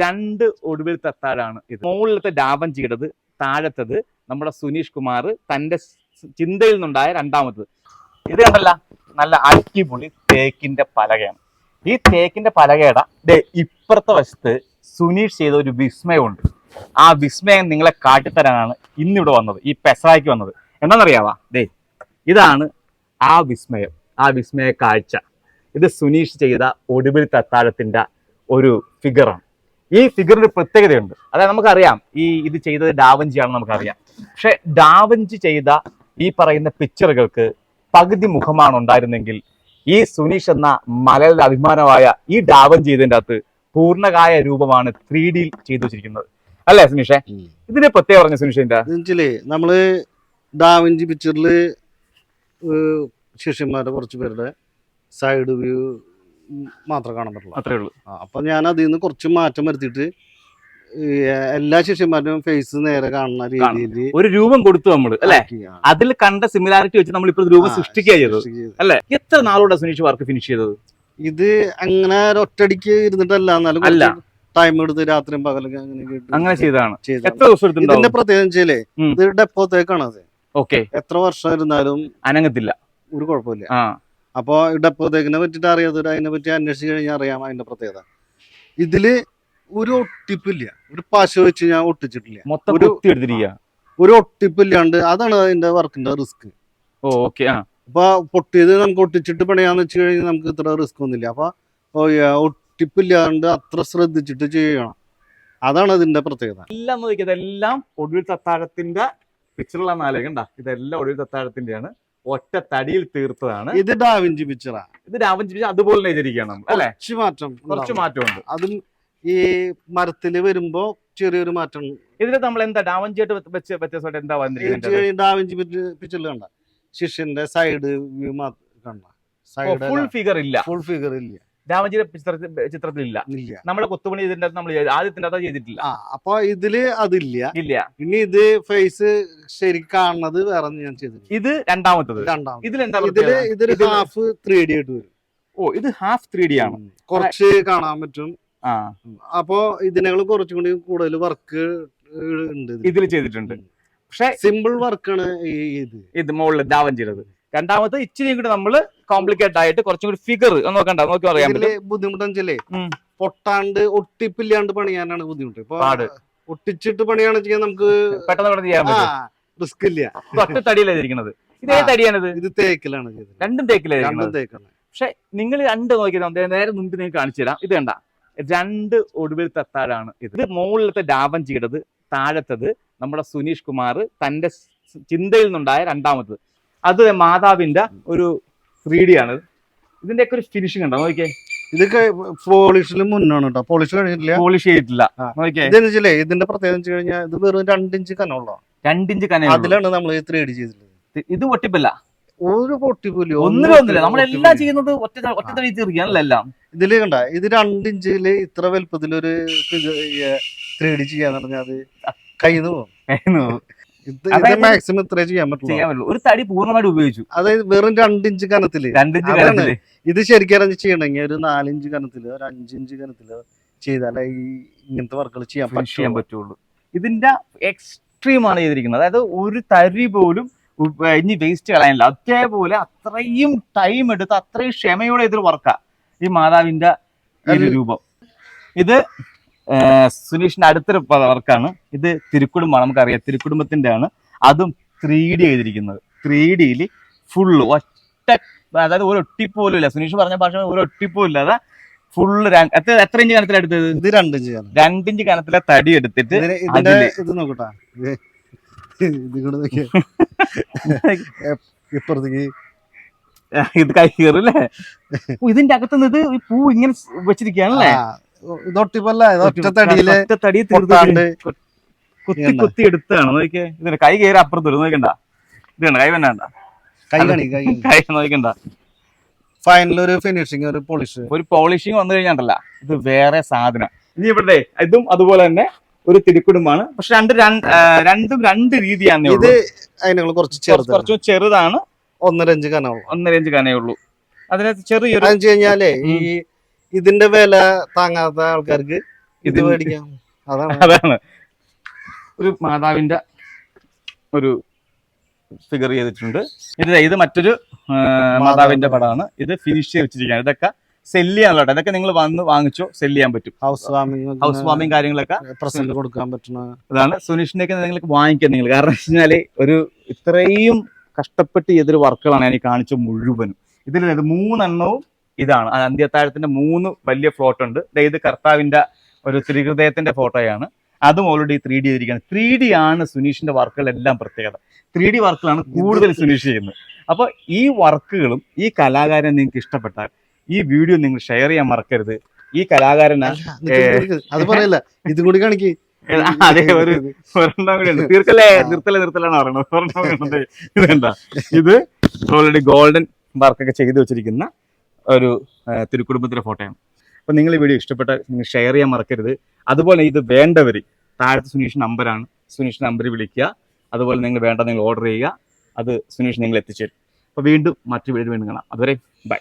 രണ്ട് ഒടുവിൽ തത്താഴാണ് ഇത്. മുകളിലത്തെ ഡാപം ചെയ്തത് താഴത്തത് നമ്മുടെ സുനീഷ് കുമാർ തന്റെ ചിന്തയിൽ നിന്നുണ്ടായ രണ്ടാമത്തത്. ഇത് കണ്ടല്ല നല്ല അടിപൊളി തേക്കിന്റെ പലകയാണ്. ഈ തേക്കിന്റെ പലകയുടെ ഇപ്പുറത്തെ വശത്ത് സുനീഷ് ചെയ്ത ഒരു വിസ്മയമുണ്ട്. ആ വിസ്മയം നിങ്ങളെ കാട്ടിത്തരാനാണ് ഇന്നിവിടെ വന്നത് ഈ പെസറായിക്ക് വന്നത്. എന്താണെന്നറിയാവാ? ദേ ഇതാണ് ആ വിസ്മയം ആ വിസ്മയ കാഴ്ച. ഇത് സുനീഷ് ചെയ്ത ഒടുവിൽ തത്താഴത്തിന്റെ ഒരു ഫിഗറാണ് ഈ ഫിഗറിന് പ്രത്യേകതയുണ്ട്. അതായത് നമുക്കറിയാം ഈ ഇത് ചെയ്തത് ഡാവഞ്ചിയാണെന്ന് നമുക്കറിയാം. പക്ഷെ ഡാവഞ്ചി ചെയ്ത ഈ പറയുന്ന പിക്ചറുകൾക്ക് പകുതി മുഖമാണ് ഉണ്ടായിരുന്നെങ്കിൽ ഈ സുനീഷ് എന്ന മലയാള അഭിമാനമായ ഈ ഡാവഞ്ചി ചെയ്തതിന്റെ അകത്ത് പൂർണകായ രൂപമാണ് ത്രീ ഡിയിൽ ചെയ്തു വെച്ചിരിക്കുന്നത്. അല്ലേ സുനീഷേ? ഇതിന് പ്രത്യേകം പറഞ്ഞു സുനീഷിന്റെ എന്നുവെച്ചാലേ നമ്മൾ ഡാവഞ്ചി പിക്ചറിൽ ശിഷ്യന്മാരുടെ കുറച്ച് പേരുടെ സൈഡ് വ്യൂ മാത്രമേ കാണാൻ പറ്റുള്ളൂ അത്രേ ഉള്ളൂ. അപ്പൊ ഞാൻ അതിൽ നിന്ന് കുറച്ച് മാറ്റം വരുത്തിയിട്ട് എല്ലാ ശിഷ്യന്മാരുടെയും ഫേസ് നേരെ കാണുന്ന രീതിയിൽ ഒരു രൂപം കൊടുത്തു നമ്മൾ അല്ലെ? അതിൽ കണ്ട സിമിലാരിറ്റി വെച്ച് നമ്മൾ ഇപ്പോൾ രൂപം സൃഷ്ടിക്കുക ചെയ്തത്. അല്ലെ? എത്ര നാളോടെ സുനീഷ് വർക്ക് ഫിനിഷ് ചെയ്തത്? ഇത് അങ്ങനെ ഒറ്റടിക്ക് ഇരുന്നിട്ടല്ല എന്നാലും അല്ല. ടൈം എടുത്ത് രാത്രിയും പകലും അങ്ങനെ അങ്ങനെ ചെയ്തതാണ്. എത്ര ദിവസം ഇതിന്റെ പ്രത്യേകം പ്രത്യേകത വെച്ചാലേ ഉം. ഇത് ഡെപ്പോത്തേക്കാണ് അത്. ഓക്കെ എത്ര വർഷം ഇരുന്നാലും അനങ്ങത്തില്ല. ഒരു കുഴപ്പമില്ല. ആ അപ്പൊ ഡെപ്പോത്തേക്കിനെ പറ്റിയിട്ട് അറിയാത്തവർ അതിനെ പറ്റി അന്വേഷിച്ച് കഴിഞ്ഞാൽ അറിയാം അതിന്റെ പ്രത്യേകത. ഇതിൽ ഒരു ഒട്ടിപ്പില്ല. ഒരു പശ വെച്ച് ഞാൻ ഒട്ടിച്ചിട്ടില്ല. മൊത്തം ഒരു- എടുത്തിരിക്കുക ഒരു ഒട്ടിപ്പില്ലാണ്ട് അതാണ് അതിന്റെ വർക്കിന്റെ റിസ്ക്. ഓ ഓക്കെ ആ. അപ്പൊ പൊട്ടിയത് നമുക്ക് ഒട്ടിച്ചിട്ട് പണിയാന്ന് വെച്ച് കഴിഞ്ഞാൽ നമുക്ക് ഇത്ര റിസ്ക് ഒന്നുമില്ല. അപ്പൊ ഒട്ടിപ്പില്ലാണ്ട് അത്ര ശ്രദ്ധിച്ചിട്ട് ചെയ്യണം. അതാണ് അതിന്റെ പ്രത്യേകത. എല്ലാം നോക്കിയത് എല്ലാം ഒടുവിൽ തത്താഴത്തിന്റെ പിക്ചറുള്ള ആലോചിക്കണ്ട ഇതെല്ലാം ഒടുവിൽ തത്താഴത്തിന്റെയാണ്. ഒറ്റ തടിയിൽ തീർത്തതാണ്. ഇത് ഡാവിഞ്ചി പിക്ചറാ. ഇത് ഡാവിഞ്ചി പിക്ചർ അതുപോലെ ചെയ്തിരിക്കുകയാണ് നമ്മൾ അല്ലെ? കുറച്ച് മാറ്റം കുറച്ച്. മാറ്റമുണ്ട്. അതും ഈ മരത്തിൽ വരുമ്പോ ചെറിയൊരു മാറ്റം. ഇതിൽ നമ്മൾ എന്താ ഡാവഞ്ചിയായിട്ട് വെച്ച് വ്യത്യാസമായിട്ട് എന്താ വന്നിരിക്കുന്നത്? ഡാവിഞ്ചി പിക്ചറിൽ കണ്ട. ശിഷ്യന്റെ സൈഡ് വ്യൂ കണ്ട. സൈഡ് ഫുൾ ഫിഗർ ഇല്ല. ഫുൾ ഫിഗർ ഇല്ല. രാമജിയുടെ ചിത്രത്തിൽ ചിത്രത്തിലില്ല. ഇല്ല. നമ്മളെ കൊത്തുപണി ഇതിന്റെ അകത്ത് നമ്മൾ ആദ്യത്തിന്റെ അകത്ത് ചെയ്തിട്ടില്ല. അപ്പൊ ഇതിൽ അതില്ല. ഇല്ല. ഇനി ഇത് ഫേസ് ശരി കാണുന്നത് വേറെ ഞാൻ ചെയ്തിട്ടില്ല. ഇത് രണ്ടാമത്തത്. രണ്ടാമത് ഇതിൽ എന്താ ഇതിൽ? ഇതിൽ ഹാഫ് ത്രീ ഡി ആയിട്ട് വരും. ഓ ഇത് ഹാഫ് ത്രീ ഡി ആണ് കുറച്ച് കാണാൻ പറ്റും. അപ്പോ ഇതിനേക്കാൾ കുറച്ചും കൂടി കൂടുതൽ വർക്ക് ഉണ്ട് ഇതിൽ ചെയ്തിട്ടുണ്ട്. പക്ഷെ സിമ്പിൾ വർക്കാണ് ഈ ഇത്. ഇത് മുകളിൽ ചെയ്തത് രണ്ടാമത്തെ ഇച്ചിരി കൂടി നമ്മൾ കോംപ്ലിക്കേറ്റ് ആയിട്ട് കുറച്ചും കൂടി ഫിഗർ നോക്കണ്ട നോക്കി പറയാൻ ഇതിൽ പറ്റും. ബുദ്ധിമുട്ടെന്ന് വെച്ചാലേ പൊട്ടാണ്ട് ഒട്ടിപ്പില്ലാണ്ട് പണിയാനാണ് ബുദ്ധിമുട്ട്. ഇപ്പൊ ഒട്ടിച്ചിട്ട് പണിയാണ് നമുക്ക് പെട്ടെന്ന് പെട്ടെന്ന് ചെയ്യാൻ റിസ്ക് ഇല്ല. ഇത് തടിയിലായിരിക്കണത് ഇത്. തടിയാണിത്. ഇത് തേക്കിലാണ് രണ്ടും തേക്കിലാണ് രണ്ടും തേക്കാണ്. പക്ഷെ നിങ്ങൾ രണ്ട് നോക്കിയത് നേരെ മുമ്പ് നിങ്ങൾക്ക് കാണിച്ചു തരാം. ഇത് കണ്ട രണ്ട് ഒടുവിൽ തത്താഴാണ് ഇത്. ഇത് മുകളിലത്തെ ഡാപം ചെയ്തത് താഴത്തത് നമ്മുടെ സുനീഷ് കുമാർ തന്റെ ചിന്തയിൽ നിന്നുണ്ടായ രണ്ടാമത്തത്. അത് മാതാവിന്റെ ഒരു ത്രീ ഡി ആണ്. ഇതിന്റെ ഒക്കെ ഒരു ഫിനിഷിംഗ് ഉണ്ടോ? നോക്കിയേ. ഇതൊക്കെ പോളിഷിൽ മുന്നാണ് കേട്ടോ. പോളിഷ് കഴിഞ്ഞിട്ടില്ല. പോളിഷ് ചെയ്തിട്ടില്ല. ഇതെന്ന് വെച്ചാലേ ഇതിന്റെ പ്രത്യേകത വെച്ച് കഴിഞ്ഞാൽ ഇത് വെറും രണ്ടിഞ്ച് കനമുള്ള രണ്ടിഞ്ച് കന അതിലാണ് നമ്മൾ ത്രീ ഡി ചെയ്തിട്ടുള്ളത്. ഇത് പൊട്ടിപ്പല്ല. ഒരു പൊട്ടിപ്പോലും ഒന്നിലും ഒന്നില്ല. നമ്മളെല്ലാം ചെയ്യുന്നത് ഒറ്റ ഒറ്റ തടി തീർക്കുകയാണല്ലോ എല്ലാം? ഇതിൽ കണ്ട ഇത് രണ്ടിഞ്ചിൽ ഇത്ര വലുപ്പത്തിലൊരു ത്രീ ഡി ചെയ്യാന്ന് പറഞ്ഞാൽ അത് കയ്യിൽ നിന്ന് പോകും. ഇത് ഇത് മാക്സിമം ഇത്രേ ചെയ്യാൻ പറ്റുള്ളൂ. ഒരു തടി പൂർണമായിട്ട് ഉപയോഗിച്ചു. അതായത് വെറും രണ്ടിഞ്ച് കനത്തിൽ. രണ്ടിഞ്ച്. കനത്തിൽ. ഇത് ശരിക്കും ചെയ്യണമെങ്കിൽ ഒരു നാലിഞ്ച് കനത്തിലോ ഒരു അഞ്ചിഞ്ച് കനത്തിലോ ചെയ്താലേ ഈ ഇങ്ങനത്തെ വർക്കുകൾ ചെയ്യാൻ ചെയ്യാൻ പറ്റുള്ളൂ. ഇതിന്റെ എക്സ്ട്രീം ആണ് ചെയ്തിരിക്കുന്നത്. അതായത് ഒരു തരി പോലും ഇനി വേസ്റ്റ് കളയാനില്ല. അതേപോലെ അത്രയും ടൈം എടുത്ത് അത്രയും ക്ഷമയോടെ ഇതിൽ വർക്കാ ഈ മാതാവിന്റെ രൂപം. ഇത് സുനീഷിന്റെ അടുത്തൊരു വർക്കാണ്. ഇത് തിരുക്കുടുംബമാണ് നമുക്കറിയാം. തിരുക്കുടുംബത്തിന്റെ ആണ് അതും ത്രീ ഡി ചെയ്തിരിക്കുന്നത് ത്രീ ഡിയിൽ ഫുള്ള് ഒറ്റ അതായത് ഒരു ഒട്ടിപ്പോലും ഇല്ല സുനീഷ് പറഞ്ഞ ഭാഷ ഒരു ഒട്ടിപ്പോലും ഇല്ലാതെ ഫുള്ള് എത്ര എത്ര ഇഞ്ച് കനത്തിലാണ് എടുത്തത്? ഇത് രണ്ടിഞ്ച് രണ്ടിഞ്ച് കനത്തിലെ തടി എടുത്തിട്ട് ഇത് നോക്കട്ടാ. ഇത് കൂടെ നോക്കിയേ. ഇപ്പുറത്തേക്ക്. ഇത് കൈ കയറല്ലേ ഇതിന്റെ അകത്തുനിന്ന് ഇത് പൂ ഇങ്ങനെ വെച്ചിരിക്കുകയാണല്ലേ? ആ, ഇത് ഒട്ടിപ്പല്ല ഒറ്റ തടിയിൽ ഒറ്റ തടി പൊട്ടാണ്ട് കുത്തി. കുത്തി എടുത്താണ്. നോക്കിയേ ഇതിന്റെ കൈ കയറി അപ്പുറത്ത് വരും നോക്കണ്ട. ഇതാണ് കൈ വേണ്ട. കൈ കാണി കൈ കൈ നോക്കണ്ട. ഫൈനൽ ഒരു ഫിനിഷിങ് ഒരു പോളിഷ് ഒരു പോളിഷിങ് വന്നു കഴിഞ്ഞാണ്ടല്ല ഇത് വേറെ സാധനം. ഇനി ഇവിടെ ഇതും അതുപോലെ തന്നെ ഒരു തിരുക്കുടുംബാണ്. പക്ഷെ രണ്ട് രണ്ട് രണ്ടും രീതിയാണ് ഇത് അതിനേക്കാൾ കുറച്ച് കുറച്ച് ചെറുത് കുറച്ച് ചെറുതാണ്. ഒന്നര അഞ്ച് കനമുള്ള. ഒന്നര ഇഞ്ച് കനയുള്ളൂ ഉള്ളൂ. അതിനകത്ത് ചെറിയൊരു കഴിഞ്ഞാലേ ഈ ഇതിന്റെ വില താങ്ങാത്ത ആൾക്കാർക്ക് ഇത് മേടിക്കാം. അതാണ്. അതാണ്. ഒരു മാതാവിന്റെ ഒരു ഫിഗർ ചെയ്തിട്ടുണ്ട്. ഇത് ഇത് മറ്റൊരു മാതാവിന്റെ പടമാണ്. ഇത് ഫിനിഷ് ചെയ്ത് വെച്ചിരിക്കുകയാണ്. ഇതൊക്കെ സെൽ ചെയ്യാൻ കേട്ടോ ഇതൊക്കെ നിങ്ങൾ വന്ന് വാങ്ങിച്ചോ സെൽ ചെയ്യാൻ പറ്റും. ഹൗസ് വാമിംഗ് ഹൗസ് വാമിംഗ് കാര്യങ്ങളൊക്കെ പ്രസന്റ് കൊടുക്കാൻ പറ്റുന്ന അതാണ് സുനീഷിനെയൊക്കെ നിങ്ങൾക്ക് വാങ്ങിക്കാം നിങ്ങൾ. കാരണം വെച്ച് കഴിഞ്ഞാൽ ഒരു ഇത്രയും കഷ്ടപ്പെട്ട് ചെയ്തൊരു വർക്കുകളാണ് ഞാൻ കാണിച്ച മുഴുവനും. ഇതിൽ മൂന്നെണ്ണവും ഇതാണ്. അന്ത്യത്താഴത്തിന്റെ മൂന്ന് വലിയ ഫ്ലോട്ട് ഉണ്ട്. ഇത് കർത്താവിന്റെ ഒരു ത്രിഹൃദയത്തിന്റെ ഫോട്ടോയാണ്. അതും ഓൾറെഡി ത്രീ ഡി ചെയ്തിരിക്കുകയാണ് ത്രീ ഡി ആണ് സുനീഷിന്റെ വർക്കുകളെല്ലാം പ്രത്യേകത. ത്രീ ഡി വർക്കുകളാണ് കൂടുതൽ സുനീഷ് ചെയ്യുന്നത്. അപ്പൊ ഈ വർക്കുകളും ഈ കലാകാരൻ നിങ്ങൾക്ക് ഇഷ്ടപ്പെട്ടാൽ ഈ വീഡിയോ നിങ്ങൾ ഷെയർ ചെയ്യാൻ മറക്കരുത്. ഈ കലാകാരനാ അത് പറയല്ല. ഇത് കൂടി കാണിക്ക്. അതെ ഒരു ഒരെണ്ണം കൂടി ഉണ്ട്. തീർക്കല്ലേ? നിർത്തലേ നിർത്തലാണ് പറയണത്. ഒരെണ്ണം കൂടി ഉണ്ട്. ഇതെന്താ ഇത് ഓൾറെഡി ഗോൾഡൻ വർക്കൊക്കെ ചെയ്തു വെച്ചിരിക്കുന്ന ഒരു തിരുക്കുടുംബത്തിലെ ഫോട്ടോയാണ് അപ്പം നിങ്ങൾ ഈ വീഡിയോ ഇഷ്ടപ്പെട്ട നിങ്ങൾ ഷെയർ ചെയ്യാൻ മറക്കരുത്. അതുപോലെ ഇത് വേണ്ടവർ താഴത്തെ സുനീഷ് നമ്പറാണ് സുനീഷ് നമ്പർ വിളിക്കുക. അതുപോലെ നിങ്ങൾ വേണ്ട നിങ്ങൾ ഓർഡർ ചെയ്യുക. അത് സുനീഷ് നിങ്ങൾ എത്തിച്ചേരും അപ്പോൾ വീണ്ടും മറ്റു വീഡിയോ വീണ്ടും കാണാം. അതുവരെ ബൈ